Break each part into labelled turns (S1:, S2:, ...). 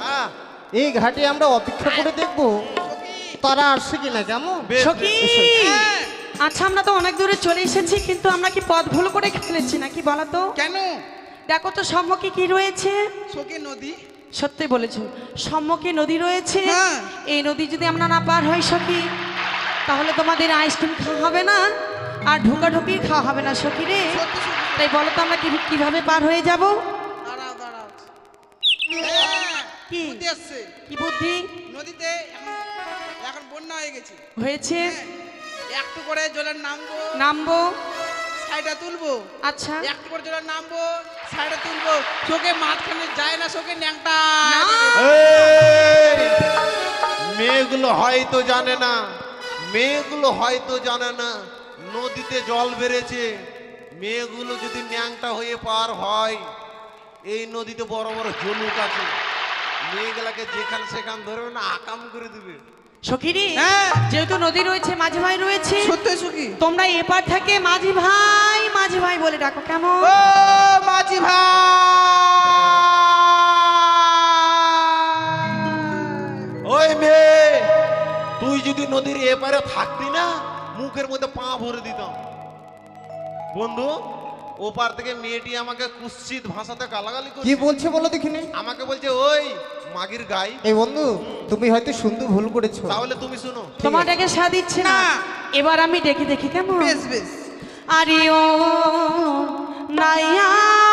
S1: হ্যাঁ
S2: এই ঘাটে আমরা অপেক্ষা করে দেখব তারা আসছে কিনা কেমন।
S3: আচ্ছা আমরা তো অনেক দূরে চলে এসেছি কিন্তু আমরা কি পথ ভুল করে ফেলেছি নাকি বলো তো?
S4: কেন?
S3: দেখো তো সম্মুখে কি রয়েছে?
S4: সখী নদী।
S3: সত্যি বলেছ সম্মুখে নদী রয়েছে।
S4: হ্যাঁ।
S3: এই নদী যদি আমরা না পার হই সখী তাহলে তোমাদের আইসক্রিম খাওয়া হবে না আর ঢোকা ঢুকি খাওয়া হবে না সখী রে। তাই বলো তো আমরা কি- কীভাবে পার হয়ে যাব?
S4: দাঁড়াও দাঁড়াও।
S3: কি?
S4: বুদ্ধি আসছে।
S3: কি বুদ্ধি?
S4: নদীতে এখন এখন বন্যা হয়ে গেছে।
S3: হয়েছে?
S4: হ্যাঁ, একটু করে জলের নামবো।
S3: নামবো?
S4: সাইডে তুলবো।
S3: আচ্ছা।
S4: একটু করে জলের নামবো সাইডে তুলবো। চোখে মাঝখানে যায় না চোখে ন্যাংটা।
S1: মেয়েগুলো হয়তো জানে না। মেয়েগুলো হয়তো জানে না। নদীতে জল বেড়েছে। মেয়েগুলো যদি ন্যাংটা হয়ে পার হয় এই নদীতে বড় বড় ঝলুক আছে। মেয়েগুলাকে যেখান সেখান ধরবে না আকাম করে দিবে।
S3: সখীরি
S4: হ্যাঁ।
S3: যেহেতু নদী রয়েছে মাঝি ভাই রয়েছে
S4: সত্যি সখী।
S3: তোমরা এপার থেকে মাঝি ভাই মাঝি ভাই বলে ডাকো কেমন?
S4: ও মাঝি ভাই।
S1: ওই মেয়ে তুই যদি নদীর এপারে থাকতি না মুখের মধ্যে পা ভরে দিতাম। বন্ধু ওপার থেকে মেয়েটি আমাকে কুৎসিত ভাষাতে গালাগালি
S2: কি বলছে বলো দেখিনি?
S1: আমাকে বলছে ওই মাগির গাই।
S2: এই বন্ধু তুমি হয়তো শুনতে ভুল করেছ।
S1: তাহলে তুমি শুনো।
S3: তোমার ডেকে সা দিচ্ছে না।
S4: না।
S3: এবার আমি ডেকে দেখি কেমন।
S4: বেশ বেশ।
S3: আরে ও নাইয়া।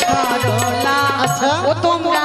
S3: সরলা
S2: আচ্ছা।
S3: ও তোমরা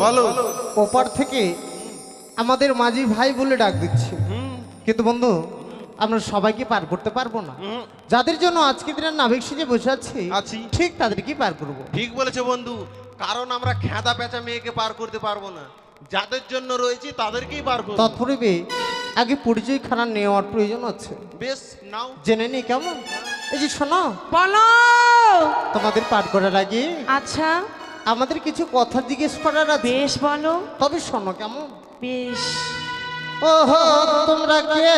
S3: বলো।
S2: ওপার থেকে আমাদের মাঝি ভাই বলে ডাক দিচ্ছে। কিন্তু বন্ধু আমরা সবাইকে পার করতে পারব না? যাদের জন্য আজকে দিনের নাবিক সেজে বসে আছি
S1: আছি।
S2: ঠিক তাদেরকে পার করব?
S1: ঠিক বলেছে বন্ধু। কারণ আমরা খেদা পেঁচা মেয়েকে পার করতে পারব না। যাদের জন্য রয়েছি তাদেরকেই পার করব।
S2: তৎপূর্বে আগে পরিচয় খানা নেওয়ার প্রয়োজন আছে।
S1: বেশ নাও।
S2: জেনে নি কেমন? এই যে শোনো।
S3: বলো।
S2: তোমাদের পার করার আগে
S3: আচ্ছা।
S2: আমাদের কিছু কথা জিজ্ঞেস করার আছে।
S3: বেশ বলো।
S2: তবে শোনো কেমন?
S3: বেশ।
S2: ওহো তোমরা কে?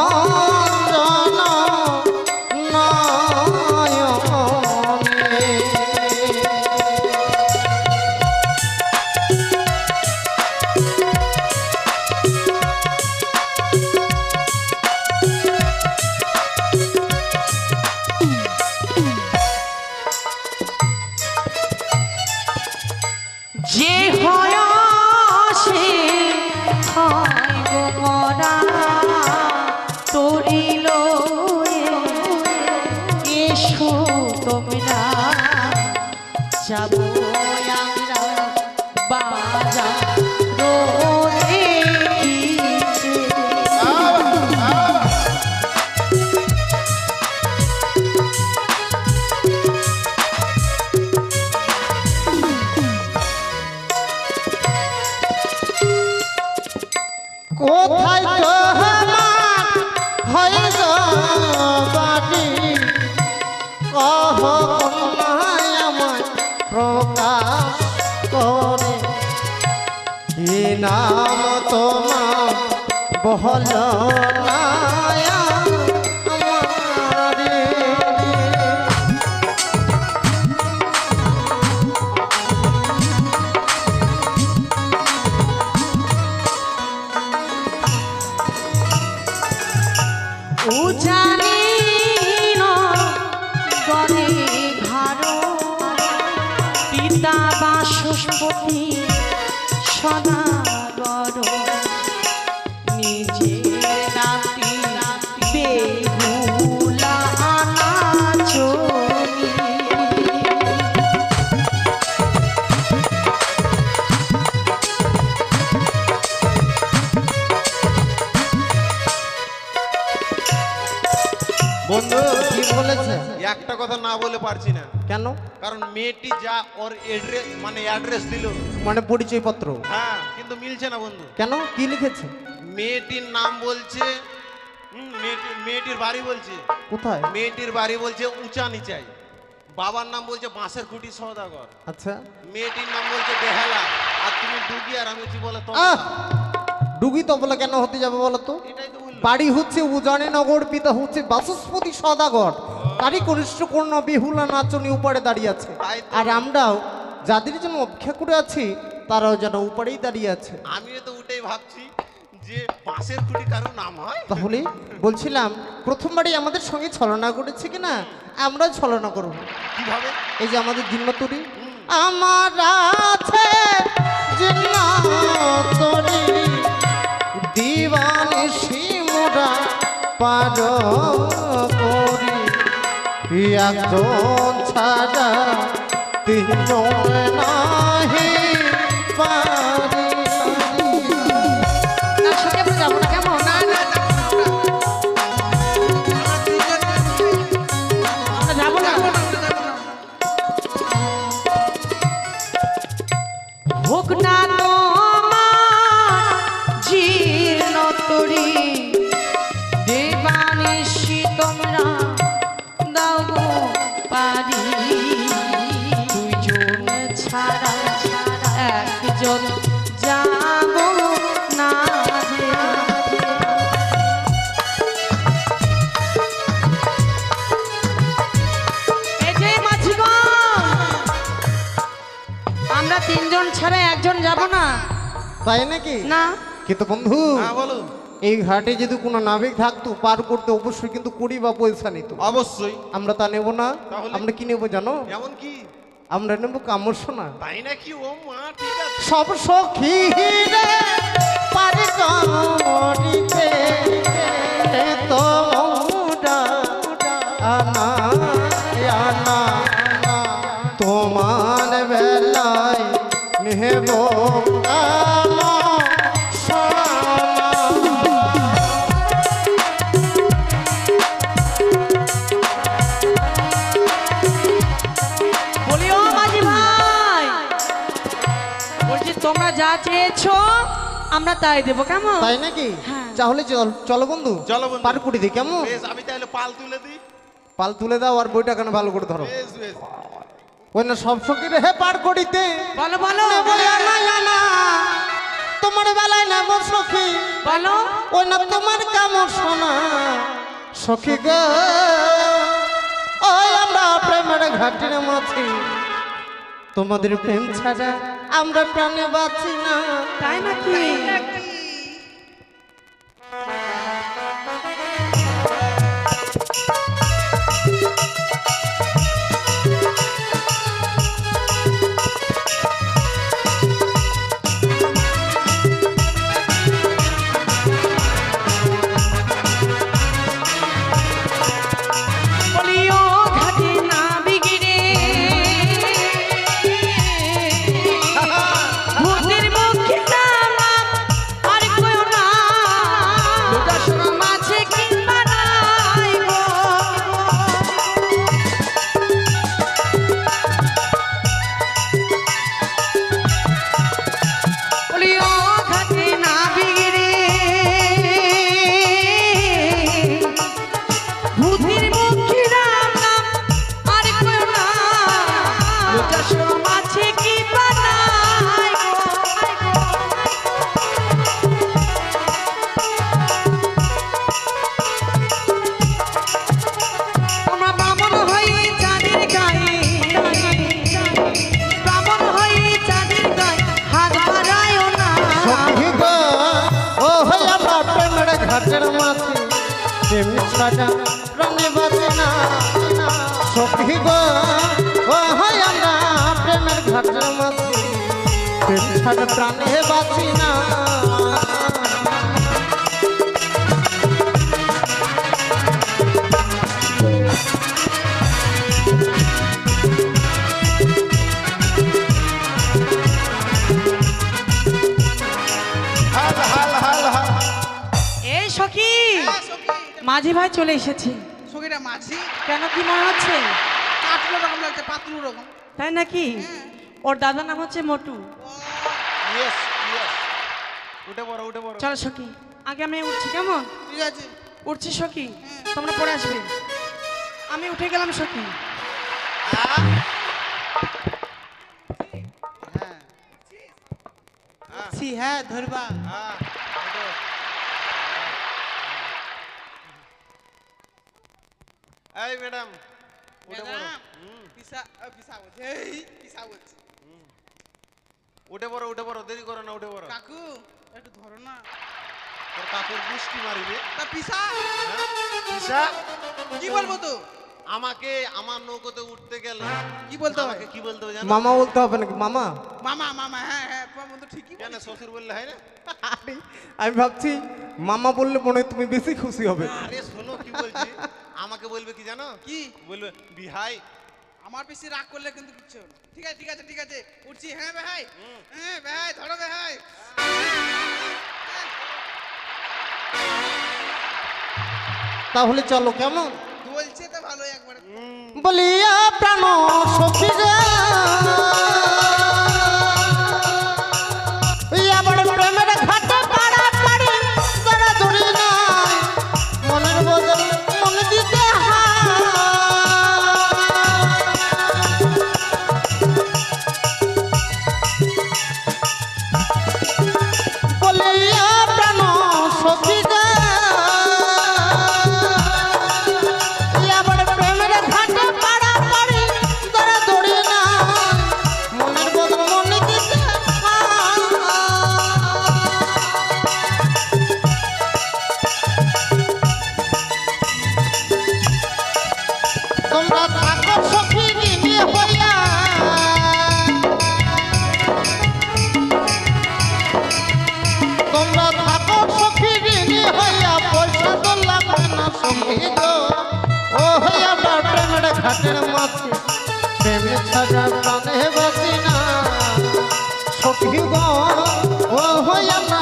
S3: ઓ বাজা রোদে
S1: বন্ধু
S2: কি বলেছে?
S1: একটা কথা না বলে পারছি না।
S2: কেন?
S1: কারণ মেয়েটি যা ওর এড্রেস মানে অ্যাড্রেস দিল।
S2: মানে পরিচয়পত্র।
S1: হ্যাঁ কিন্তু মিলছে না বন্ধু।
S2: কেন? কি লিখেছে?
S1: মেয়েটির নাম বলছে মেয়েটির বাড়ি বলছে।
S2: কোথায়?
S1: মেয়েটির বাড়ি বলছে উঁচা নিচাই বাবার নাম বলছে বাঁশের খুঁটি সৌদাগর।
S2: আচ্ছা।
S1: মেয়েটির নাম বলছে বেহালা। আর তুমি ডুগি আর আমি বলে তো!
S2: ডুগি তবলা কেন হতে যাবে বলো তো?
S1: এটাই তো
S2: বাড়ি হচ্ছে উজানে নগর পিতা হচ্ছে বাচস্পতি সদাগর। তারই কনিষ্ঠ কন্যা বেহুলা নাচনি উপরে দাঁড়িয়ে আছে। আর আমরাও যাদের জন্য অপেক্ষা করে আছি তারাও যেন উপরেই দাঁড়িয়ে আছে।
S1: আমিও তো উঠেই ভাবছি যে বাঁশের খুঁটি কারও নাম হয়?
S2: তাহলে বলছিলাম প্রথমবারই আমাদের সঙ্গে ছলনা করেছে কিনা? আমরাও ছলনা করব।
S1: কীভাবে?
S2: এই যে আমাদের জিন্নতরি আমার আছে জিন্নতরি পার ছাড়া তিনজন নাহি পারি। তাই নাকি?
S3: না।
S2: কিন্তু বন্ধু?
S1: হ্যাঁ বলো।
S2: এই ঘাটে যদি কোনো নাবিক থাকতো পার করতে অবশ্যই কিন্তু কুড়ি বা পয়সা নিত।
S1: অবশ্যই।
S2: আমরা তা নেব না। আমরা কি নেব জানো?
S1: এমন কি?
S2: আমরা নেব কামড়
S1: তাই নাকি? ও মা ঠিক আছে।
S2: সব সখী রে পারে কামড়িতে তো মোরা আনা আনা। তোমার বেলায় নেব
S3: তোমরা যা চেয়েছো আমরা তাই দেবো। কেমন?
S2: তাই নাকি?
S3: হ্যাঁ।
S2: তাহলে চল চলো বন্ধু
S1: চলো বন্ধু।
S2: পার কুড়ি দিই কেমন?
S1: আমি তাহলে পাল তুলে দিই।
S2: পাল তুলে দাও আর বইটা কেন ভালো করে ধরো। ওই না সব সখী রে হে পার করিতে
S3: বলো বলো।
S2: তোমার বেলায় নেব সখী।
S3: বলো।
S2: ওই না তোমার কামড় শোনা সখী গো। ওই আমরা প্রেমের ঘাটির মাছি তোমাদের প্রেম ছাড়া আমরা প্রাণে বাঁচি না।
S3: তাই নাকি?
S2: গো ও আমরা প্রেমের প্রেম ছাড়া প্রাণে বাঁচি না।
S4: হ্যাঁ, সখী,
S3: মাঝি ভাই চলে এসেছে।
S4: সখীটা মাঝি।
S3: কেন কি মনে হচ্ছে?
S4: লাগছে পাতলু রকম
S3: তাই নাকি? ওর দাদার নাম হচ্ছে মোটু।
S1: ইয়েস ইয়েস উঠে পড়ো উঠে পড়ো।
S3: চলো সখী আগে আমি উঠছি কেমন?
S4: ঠিক আছে।
S3: উঠছি সখী তোমরা পরে আসবে। আমি উঠে গেলাম সখী।
S4: হ্যাঁ। হ্যাঁ ধরবা।
S1: হ্যাঁ এই ম্যাডাম উঠে পড়ো।
S4: পিসা পিসা এই পিসা
S1: উঠে পড়ো উঠে পড়ো দেরি করো না উঠে পড়ো
S4: কাকু একটু ধরো না
S1: তোর কাকুর বৃষ্টি মারিবে
S4: তা পিসা?
S1: ঈশা,
S4: কি বলব তো
S1: আমাকে আমার নৌকোতে উঠতে গেলে
S4: কি বলতে হবে
S1: কি বলতে হবে
S2: মামা বলতে হবে নাকি মামা
S4: মামা মামা হ্যাঁ হ্যাঁ বন্ধু ঠিকই
S1: কেন শ্বশুর বললে হয় না
S2: আমি ভাবছি মামা বললে মনে হয় তুমি বেশি খুশি হবে।
S1: আরে শোনো কি বলছি? আমাকে বলবে কি জানো?
S4: কি?
S1: বলবে বিহাই
S4: আমার বেশি রাগ করলে কিন্তু কিচ্ছু না। ঠিক আছে ঠিক আছে ঠিক আছে। উঠছি। হ্যাঁ ভাই। হ্যাঁ ভাই ধরো ভাই।
S2: তাহলে চলো কেমন?
S4: বলছে তো ভালো একবার।
S2: বলিয়া প্রাণ সখী ঘাটের মাঝে প্রেম ছাড়া প্রাণে বাঁচি না। সখী ও হই আমরা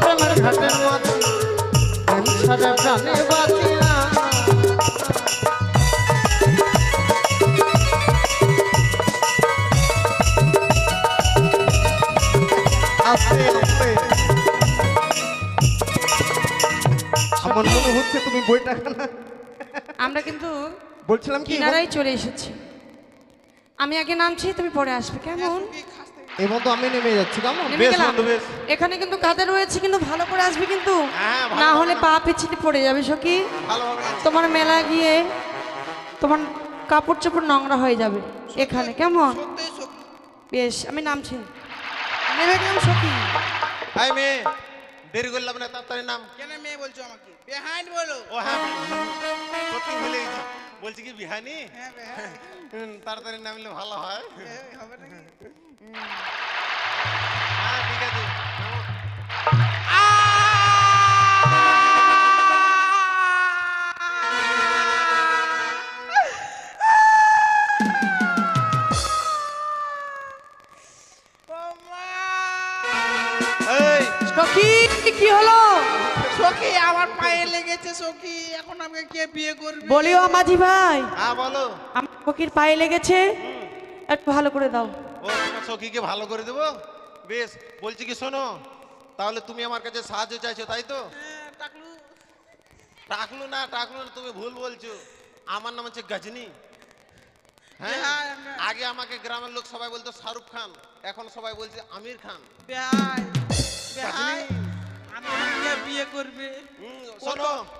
S2: প্রেমের ঘাটের মাঝে প্রেম ছাড়া প্রাণে না।
S1: আস্তে
S2: আমার মনে হচ্ছে তুমি বইটা
S3: আমরা কিন্তু
S2: বলছিলাম কি
S3: কিনারাই চলে এসেছি। আমি আগে নামছি তুমি পরে আসবে কেমন?
S2: এবং তো আমি নেমে যাচ্ছি কেমন?
S1: বেশ বন্ধু, বেশ।
S3: এখানে কিন্তু কাদা রয়েছে কিন্তু ভালো করে আসবে কিন্তু।
S1: হ্যাঁ,
S3: না হলে পা পিছিয়ে পড়ে যাবে সখি। তোমার মেলা গিয়ে তোমার কাপড় চোপড় নোংরা হয়ে যাবে এখানে কেমন? বেশ আমি নামছি। নেমে গেলাম সখি।
S1: হাই মেয়ে দেরি করলাম না তাড়াতাড়ি নাম।
S4: কেন মেয়ে বলছো আমাকে? বেহাইন্ড বলো।
S1: ও হ্যাঁ সত্যি ভুলে গেছি। বলছি কি বিহানি?
S4: হ্যাঁ
S1: তাড়াতাড়ি নামলে ভালো হয়।
S4: হবে নাকি?
S1: হ্যাঁ ঠিক আছে।
S4: আমার লেগেছে সখী এখন আমাকে কে বিয়ে করবে?
S3: বলিও মাঝি ভাই।
S1: হ্যাঁ বলো।
S3: আমার সখীর পায়ে লেগেছে। একটু ভালো করে দাও।
S1: ও তোমার সখীকে ভালো করে দেবো? বেশ বলছি কি শোনো তাহলে তুমি আমার কাছে সাহায্য চাইছো তাই তো?
S4: হ্যাঁ, টাকলু।
S1: টাকলু না টাকলু না তুমি ভুল বলছো। আমার নাম হচ্ছে গজনি। হ্যাঁ
S4: হ্যাঁ,
S1: আগে আমাকে গ্রামের লোক সবাই বলতো শাহরুখ খান এখন সবাই বলছে আমির খান।
S4: বেহাই বিয়ে করবে।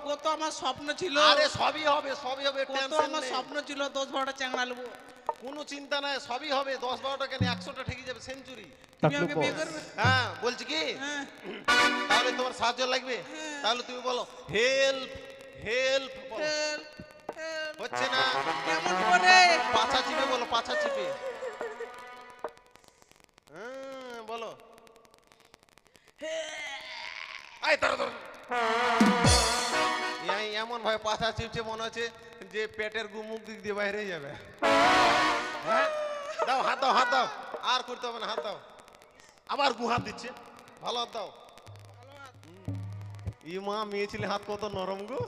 S4: কত আমার স্বপ্ন ছিল।
S1: আরে সবই হবে সবই হবে
S4: কত আমার স্বপ্ন ছিল দশ বারোটা চ্যাংড়া নেব।
S1: কোনো চিন্তা নাই সবই হবে দশ বারোটা কেন একশোটা ঠেকে যাবে সেঞ্চুরি
S4: তুমি আমাকে বিয়ে করবে?
S1: হ্যাঁ বলছি কি?
S4: হ্যাঁ।
S1: তাহলে তোমার সাহায্য লাগবে? তাহলে তুমি বলো হেল্প হেল্প
S4: help, help।
S1: হচ্ছে না।
S4: কেমন করে?
S1: পাছা চিপে বলো পাছা চিপে। হ্যাঁ, বলো। আই ধরো ধরো। এমন ভাবে পাছা চিপছে মনে হচ্ছে যে পেটের গু মুখ দিক দিয়ে বাইরে যাবে। হ্যাঁ? দাও হাত দাও হাত দাও। আর করতে হবে না হাত দাও। আবার গু হাত দিচ্ছে। ভালো হাত দাও। ই মা মেয়ে ছেলে হাত কত নরম গো।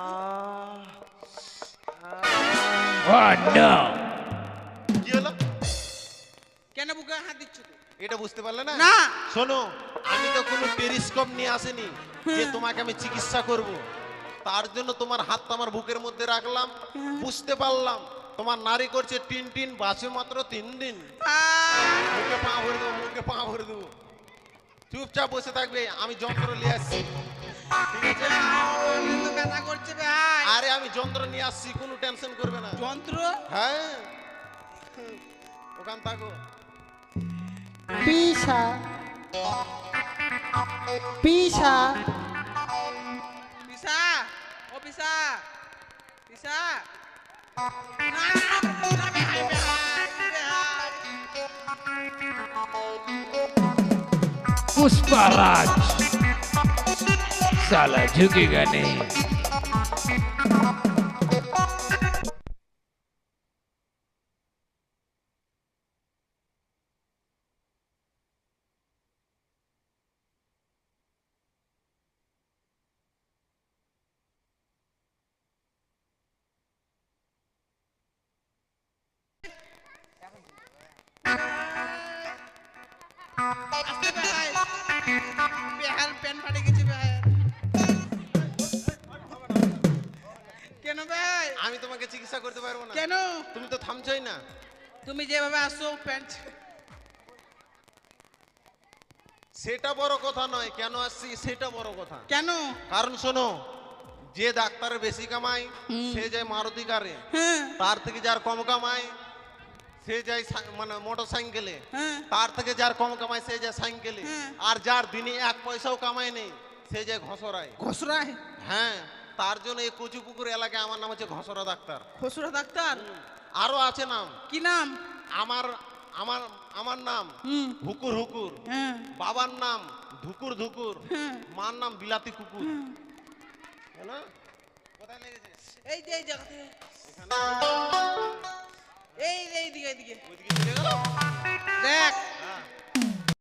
S5: Oh
S1: কি হলো?
S4: কেন বুকে হাত দিচ্ছ?
S1: এটা বুঝতে পারলে না?
S4: না।
S1: শোনো আমি তো কোনো টেলিস্কোপ নিয়ে আসিনি যে তোমাকে আমি চিকিৎসা করব। তার জন্য তোমার হাতটা আমার বুকের মধ্যে রাখলাম বুঝতে পারলাম। তোমার নারী করছে তিন তিন বাসে মাত্র তিন দিন। মুখে পা ভরে দেবো মুখে পা ভরে দেবো। চুপচাপ বসে থাকবে আমি যন্ত্র নিয়ে আসছি। আরে আমি যন্ত্র নিয়ে আসছি কোনো টেনশন করবে না।
S4: যন্ত্র?
S1: হ্যাঁ। ওখান থাকো।
S4: Bisa. Bisa. Bisa. Oh bisa. Bisa.
S5: Nah, Salah juga nih.
S4: আস্তে বেহাই ফাটে গেছে বেহাই কেন ভাই
S1: আমি তোমাকে চিকিৎসা করতে পারব না।
S4: কেন?
S1: তুমি তো থামছই না।
S4: তুমি যেভাবে আসছো প্যান্ট।
S1: সেটা বড় কথা নয় কেন আসছি সেটা বড় কথা।
S4: কেন?
S1: কারণ শোনো যে ডাক্তারের বেশি কামায় সে যায় মারুতি কারে
S4: হ্যাঁ।
S1: তার থেকে যার কম কামায় সে যায় মানে মোটর সাইকেলে
S4: হ্যাঁ।
S1: তার থেকে যার কম কামায় সে যায় সাইকেলে।
S4: হ্যাঁ।
S1: আর যার দিনে এক পয়সাও কামায় নেই সে যায় ঘসরায়।
S4: ঘসরায়?
S1: হ্যাঁ তার জন্য এই কচুপুকুর এলাকায় আমার নাম হচ্ছে ঘসরা ডাক্তার।
S4: ঘসরা ডাক্তার?
S1: আরও আছে নাম।
S4: কি নাম?
S1: আমার আমার আমার নাম হুকুর হুকুর।
S4: হ্যাঁ।
S1: বাবার নাম ধুকুর ধুকুর। মার নাম বিলাতি কুকুর। কোথায় লেগেছে?
S4: এই যে এই জায়গাতে। এই এইদিকে এইদিকে।
S1: চলে গেল।
S4: দেখ।